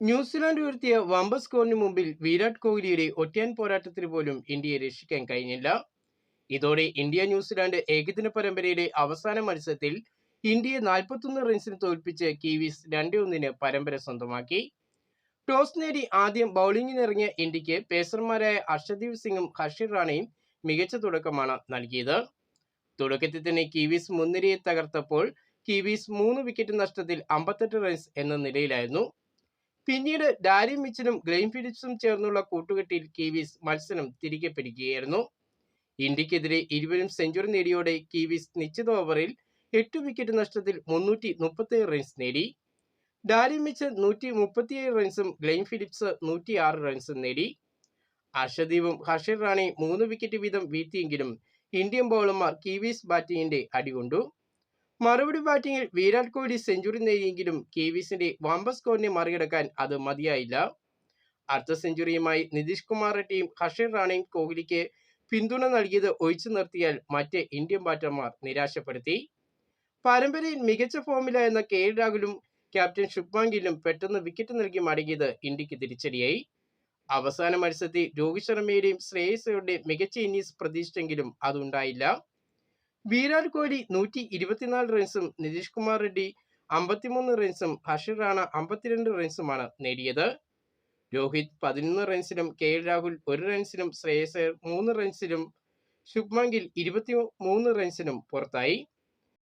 New Zealand ഉയർത്തിയ വമ്പ സ്കോറിന് മുമ്പിൽ വിരാട് കോഹ്ലിയുടെ ഒറ്റയാൻ പോരാട്ടത്തിന് പോലും ഇന്ത്യയെ രക്ഷിക്കാൻ കഴിഞ്ഞില്ല. ഇതോടെ ഇന്ത്യ ന്യൂസിലാൻഡ് ഏകദിന പരമ്പരയുടെ അവസാന മത്സരത്തിൽ ഇന്ത്യയെ നാൽപ്പത്തൊന്ന് റൺസിന് തോൽപ്പിച്ച് കിവീസ് രണ്ടേ ഒന്നിന് പരമ്പര സ്വന്തമാക്കി. ടോസ് നേടി ആദ്യം ബൗളിംഗിനിറങ്ങിയ ഇന്ത്യയ്ക്ക് പേസർമാരായ അർഷദീപ് സിംഗും ഹർഷിർ റാണയും മികച്ച തുടക്കമാണ് നൽകിയത്. തുടക്കത്തിൽ തന്നെ കിവീസ് മുൻനിരയെ തകർത്തപ്പോൾ കിവീസ് മൂന്ന് വിക്കറ്റ് നഷ്ടത്തിൽ അമ്പത്തെട്ട് റൺസ് എന്ന നിലയിലായിരുന്നു. പിന്നീട് ഡാരി മിച്ചലും ഗ്ലെയിൻ ഫിലിപ്സും ചേർന്നുള്ള കൂട്ടുകെട്ടിൽ കിവീസ് മത്സരം തിരികെ പിടിക്കുകയായിരുന്നു. ഇന്ത്യക്കെതിരെ ഇരുവരും സെഞ്ചുറി നേടിയോടെ കിവീസ് നിശ്ചിത ഓവറിൽ എട്ട് വിക്കറ്റ് നഷ്ടത്തിൽ മുന്നൂറ്റി മുപ്പത്തേഴ് റൺസ് നേടി. ഡാരി മിച്ചൽ നൂറ്റി മുപ്പത്തിയേഴ് റൺസും ഗ്ലെയിൻ ഫിലിപ്സ് നൂറ്റി ആറ് റൺസും നേടി. അർഷദീപും ഹർഷിർ റാണി മൂന്ന് വിക്കറ്റ് വീതം വീഴ്ത്തിയെങ്കിലും ഇന്ത്യൻ ബൗളർമാർ കിവീസ് ബാറ്റിംഗിന്റെ അടികൊണ്ടു മറുപടി ബാറ്റിംഗിൽ വിരാട് കോഹ്ലി സെഞ്ചുറി നേടിയെങ്കിലും കിവീസിന്റെ വമ്പ സ്കോറിനെ മറികടക്കാൻ അത് മതിയായില്ല. അർദ്ധ സെഞ്ചുറിയുമായി നിതീഷ് കുമാർ റെഡ്ഡിയും ഹർഷൻ റാണയും കോഹ്ലിക്ക് പിന്തുണ നൽകിയത് ഒഴിച്ചു നിർത്തിയാൽ മറ്റ് ഇന്ത്യൻ ബാറ്റർമാർ നിരാശപ്പെടുത്തി. പരമ്പരയിൽ മികച്ച ഫോമിലായിരുന്ന കെ എൽ രാഹുലും ക്യാപ്റ്റൻ ശുഭ്മാൻ പെട്ടെന്ന് വിക്കറ്റ് നൽകി മടങ്ങിയത് ഇന്ത്യയ്ക്ക് തിരിച്ചടിയായി. അവസാന മത്സരത്തിൽ രോഹിത് ശർമ്മയുടെയും ശ്രേയസയുടെയും മികച്ച ഇന്നിംഗ്സ് പ്രതീക്ഷിച്ചെങ്കിലും അതുണ്ടായില്ല. വിരാട് കോഹ്ലി നൂറ്റി ഇരുപത്തിനാല് റൺസും നിതീഷ് കുമാർ റെഡ്ഡി അമ്പത്തിമൂന്ന് റൺസും ഹർഷിർ റാണ അമ്പത്തിരണ്ട് റൺസുമാണ് നേടിയത്. രോഹിത് പതിനൊന്ന് റൺസിലും കെ എൽ രാഹുൽ ഒരു റൺസിലും ശ്രേയസ് മൂന്ന് റൺസിലും ശുഭ്മാൻ ഗിൽ ഇരുപത്തി മൂന്ന് റൺസിനും പുറത്തായി.